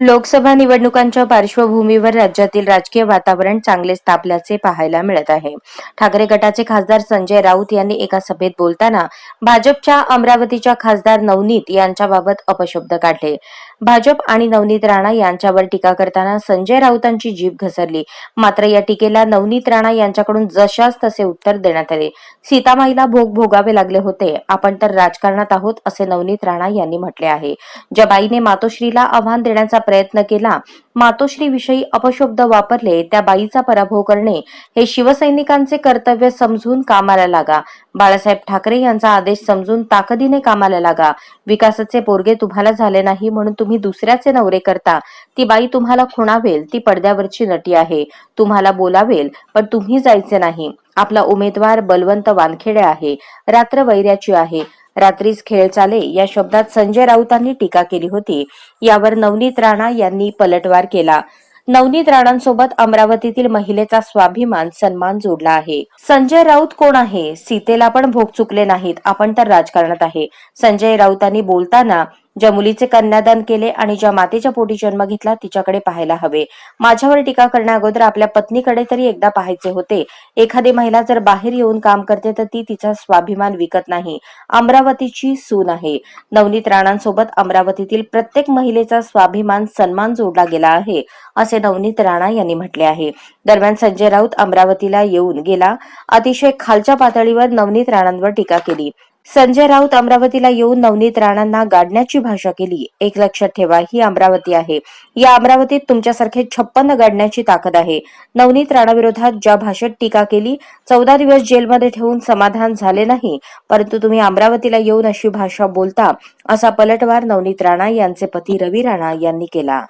लोकसभा निवडणुकांच्या पार्श्वभूमीवर राज्यातील राजकीय वातावरण चांगलेच तापल्याचे पाहायला मिळत आहे. ठाकरे गटाचे खासदार संजय राऊत यांनी एका सभेत बोलताना भाजपच्या अमरावतीच्या खासदार नवनीत यांच्याबाबत अपशब्द काढले. भाजप आणि नवनीत राणा यांच्यावर टीका करताना संजय राऊतांची जीभ घसरली. मात्र या टीकेला नवनीत राणा यांच्याकडून जशास तसे उत्तर देण्यात आले. सीतामाईला भोग भोगावे लागले होते. आपण तर राजकारणात आहोत असे नवनीत राणा यांनी म्हटले आहे. ज्या बाईने मातोश्रीला आव्हान देण्याचा प्रयत्न केला. मातोश्रीविषयी अपशब्द वापरले त्या बाईचा पराभव करणे हे शिवसैनिकांचे कर्तव्य समजून कामाला लागा. बाळासाहेब ठाकरे यांचा आदेश समजून ताकदीने कामाला लागा. विकासाचे पोरगे तुम्हाला झाले नाही म्हणून तुम्ही दुसऱ्याचे नवरे करता. ती बाई तुम्हाला खुणावेल ती पडद्यावरची नटी आहे. तुम्हाला बोलावेल पण तुम्ही जायचे नाही. आपला उमेदवार बलवंत वानखेडे आहे. रात्र वैऱ्याची आहे. रात्रीच खेळ चाले या शब्दात संजय राऊतांनी टीका केली होती. यावर नवनीत राणा यांनी पलटवार केला. नवनीत राणांसोबत अमरावतीतील महिलेचा स्वाभिमान सन्मान जोडला आहे. संजय राऊत कोण आहे? सीतेला पण भोग चुकले नाहीत. आपण तर राजकारणात आहे. संजय राऊतांनी बोलताना ज्या मुलीचे कन्यादान केले आणि ज्या मातेच्या पोटी जन्म घेतला तिच्याकडे पाहायला हवे. माझ्यावर टीका करण्याअगोदर आपल्या पत्नीकडे तरी एकदा पाहायचे होते. एखादी महिला जर बाहेर येऊन काम करते तर ती तिचा स्वाभिमान विकत नाही. अमरावतीची सून आहे. नवनीत राणांसोबत अमरावतीतील प्रत्येक महिलेचा स्वाभिमान सन्मान जोडला गेला आहे असे नवनीत राणा यांनी म्हटले आहे. दरम्यान संजय राऊत अमरावतीला येऊन गेला. अतिशय खालच्या पातळीवर नवनीत राणांवर टीका केली. संजय राऊत अमरावतीला येऊन नवनीत राणांना गाडण्याची भाषा केली. एक लक्षात ठेवा ही अमरावती आहे. या अमरावतीत तुमच्यासारखे छप्पन्न गाडण्याची ताकद आहे. नवनीत राणाविरोधात ज्या भाषेत टीका केली चौदा दिवस जेलमध्ये ठेवून समाधान झाले नाही. परंतु तुम्ही अमरावतीला येऊन अशी भाषा बोलता असा पलटवार नवनीत राणा यांचे पती रवी राणा यांनी केला.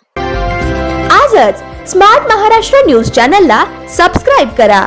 आजच स्मार्ट महाराष्ट्र न्यूज चॅनलला सबस्क्राईब करा.